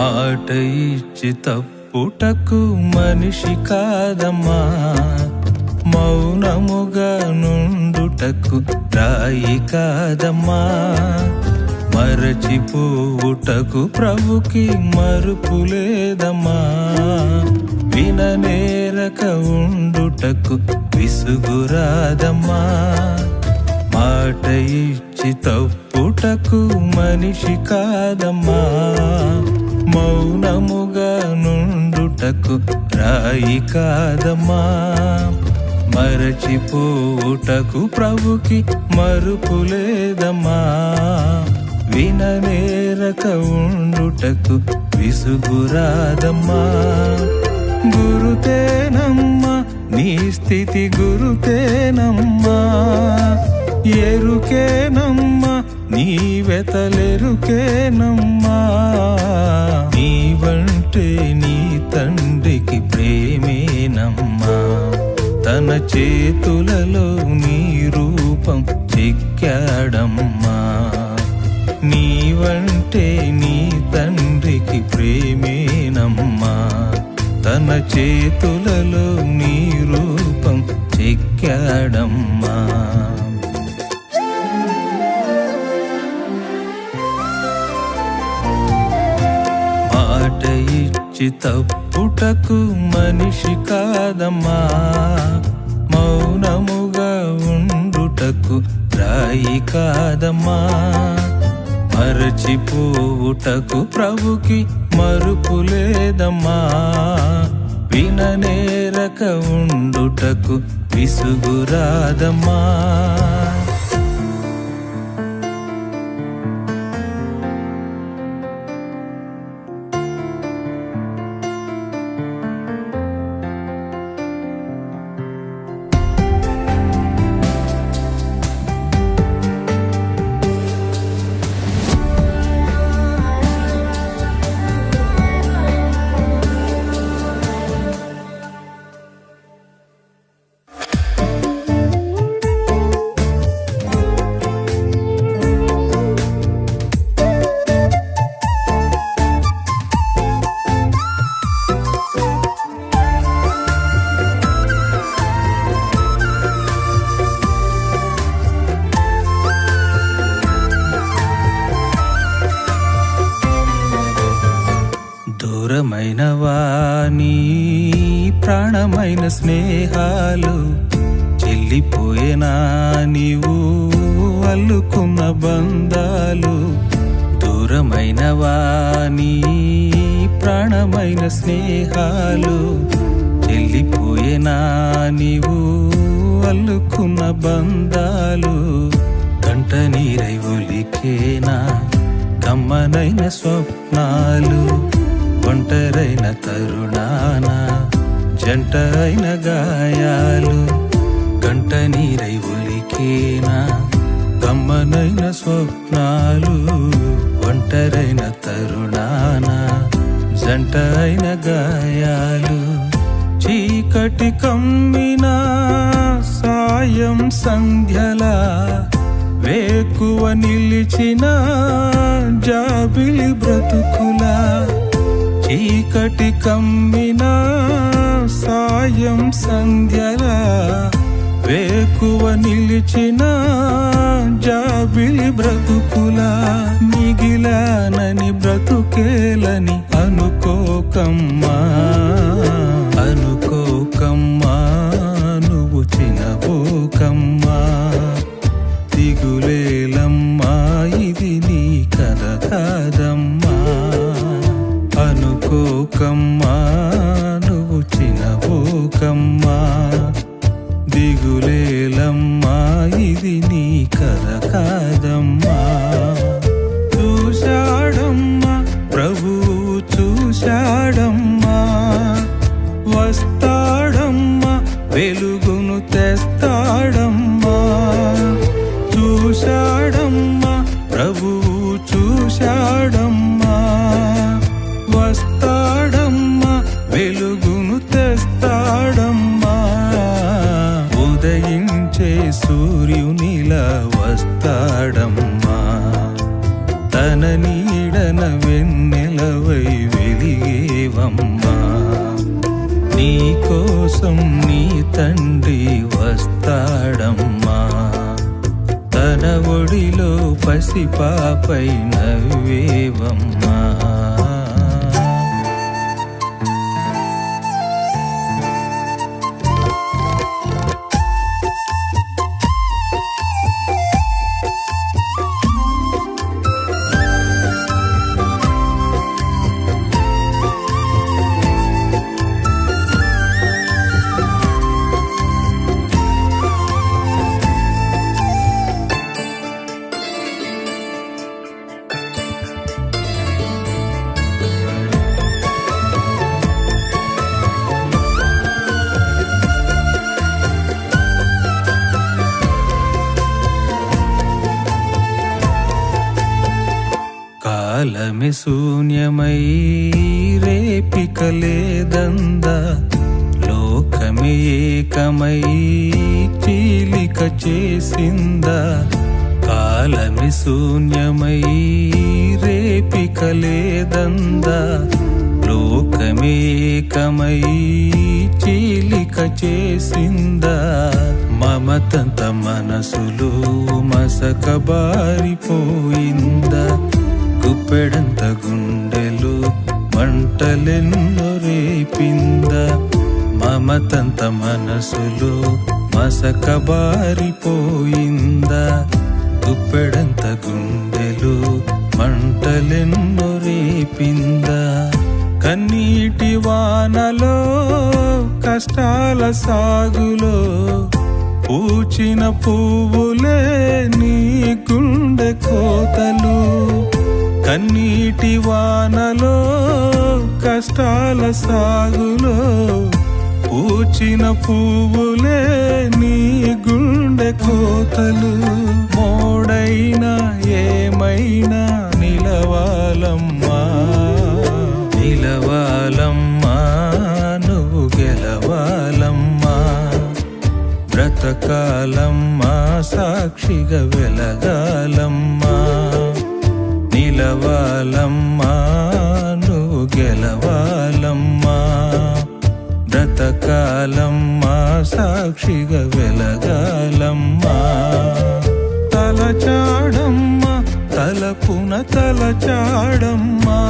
మాట ఇచ్చి తప్పుటకు మనిషి కాదమ్మా. మౌనముగా నుండుటకు రాయి కాదమ్మా. మరచిపోవుటకు ప్రభుకి మరుపు లేదమ్మా. విననేరక ఉండుటకు విసుగురాదమ్మా మాట ఇచ్చి తప్పుటకు మనిషి కాదమ్మా. మౌనముగా నుండుటకు రాయి కాదమ్మా. మరచిపోవుటకు ప్రభుకి మరుపు లేదమ్మా. విననేరక ఉండుటకు విసుగురాదమ్మా గురుతేనమ్మా నీ స్థితి గురుతేనమ్మా. ఎరుకేనమ్మా నీ వెతలెరుకేనమ్మా నీవంటే నీ తండ్రికి ప్రేమేనమ్మా తన చేతులలో నీ రూపం చెక్కాడమ్మా. నీవంటే నీ తండ్రికి ప్రేమేనమ్మా తన చేతులలో నీ రూపం చెక్కాడమ్మా. ఇచ్చి తప్పుటకు మనిషి కాదమ్మా. మౌనముగా ఉండుటకు రాయి కాదమ్మా. మరచిపోవుటకు ప్రభుకి మరుపు లేదమ్మా. విననేరక ఉండుటకు విసుగురాదమ్మా ప్రాణమైన స్నేహాలు చెల్లిపోయేనా నీవు? అల్లుకున్న బంధాలు దూరమైన వాణి ప్రాణమైన స్నేహాలు చెల్లిపోయేనా నీవు? అల్లుకున్న బంధాలు కంట నీరై ఒలికేనా? కమ్మనైన స్వప్నాలు ఒంటరైన తరుణానా? జంట అయిన గాయాలు గంట నీరై ఒలికేనా గమ్మనైన స్వప్నాలు ఒంటరైన తరుణాన? జంట అయిన గాయాలు చీకటి కమ్మిన? సాయం సంధ్యలా వేకువ నిలిచిన? జాబిలి బ్రతుకులా? చీకటి కమ్మిన సాయం సంధ్యలా వేకువ నిలిచిన జాబిలి బ్రతుకులా మిగిలానని బ్రతుకేలని అనుకోకమ్మా అనుకోకమ్మా నువ్వు చినబోకమ్మా అనుకోకమ్మా నువ్వు పోకమ్మా దిగులేలమ్మా ఇది నీ కథ కాదమ్మా. వెలిగేవమ్మా నీ కోసం నీ తండ్రి వస్తాడమ్మా. తన ఒడిలో పసిపాపై నవ్వేవమ్మా. శూన్యమై రేపిక లేదందా లోకమే ఏకమై చీలిక చేసిందా. కాలమి శూన్యమై రేపిక లేదందా లోకమే ఏకమై చీలిక చేసిందా. మమతంత మనసులు మసక బారిపోయిందా గుప్పెడంత గుండెలు మంటలెన్నో రేపిందా మమతంత మనసులో మసక బారిపోయిందా గుప్పెడంత గుండెలు మంటలెన్నో రేపిందా కన్నీటి వానలో కష్టాల సాగులో పూచిన పువ్వులే నీ గుండె కోతలు. కన్నీటి వానలో కష్టాల సాగులో పూచిన పువ్వులే నీ గుండె కోతలు. బ్రతకాలమ్మా సాక్షిగా వెలగాలమ్మా. నిలవాలమ్మా నువ్వు గెలవాలమ్మా. బ్రతకాలమ్మా సాక్షిగా వెలగాలమ్మా. తలచాడమ్మా తలపున తలచాడమ్మా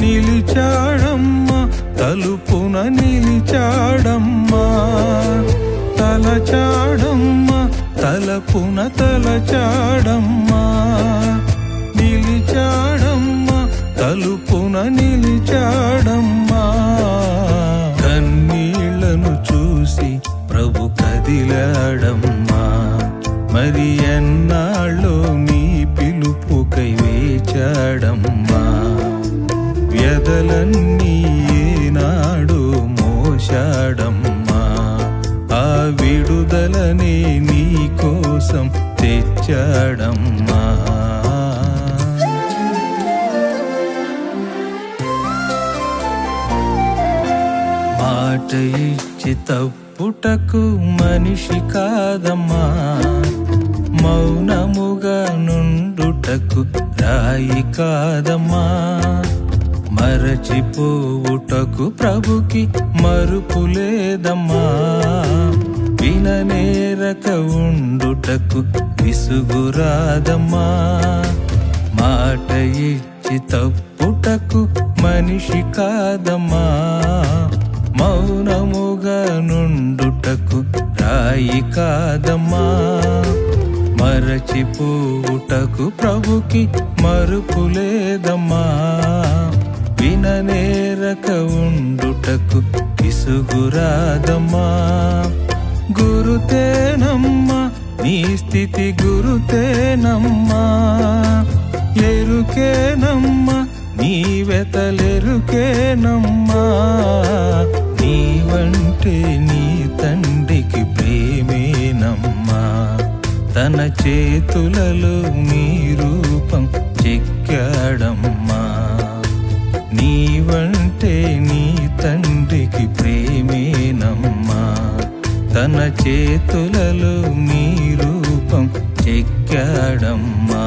నిలిచాడమ్మా తలుపున నిలిచాడమ్మా. తలచాడమ్మ తలపున తలచాడమ్మ నిలిచాడమ్మా తలుపున నిలిచాడమ్మ. కన్నీళ్ళను చూసి ప్రభు కదిలాడమ్మా. మరి ఎన్నాళ్ళు నీ పిలుపుకై వేచాడమ్మా. వ్యధలన్నీ ఏనాడు మోశాడమ్మా. విడుదలనే నీ కోసం తెచ్చాడమ్మా. మాట ఇచ్చి తప్పుటకు మనిషి కాదమ్మా. మౌనముగా నుండుటకు రాయి కాదమ్మా. మరచిపోవుటకు ప్రభుకి మరుపు లేదమ్మా. విననేరక ఉండుటకు విసుగురాదమ్మా. మాట ఇచ్చి తప్పుటకు మనిషి కాదమ్మా. మౌనముగా నుండుటకు రాయి కాదమ్మా. మరచిపోవుటకు ప్రభుకి మరుపు లేదమ్మా. విననేరక ఉండుటకు విసుగురాదమ్మా. గురుతేనమ్మ నీ స్థితి గురుతేనమ్మ. ఎరుకేనమ్మ నీ వెతలెరుకేనమ్మా. నీవంటే నీ తండ్రికి ప్రేమేనమ్మా. తన చేతులలో నీ రూపం చెక్కాడమ్మా. నీవంటే నీ తండ్రికి ప్రేమేనమ్మా. తన చేతులలో నీ రూపం చెక్కాడమ్మా.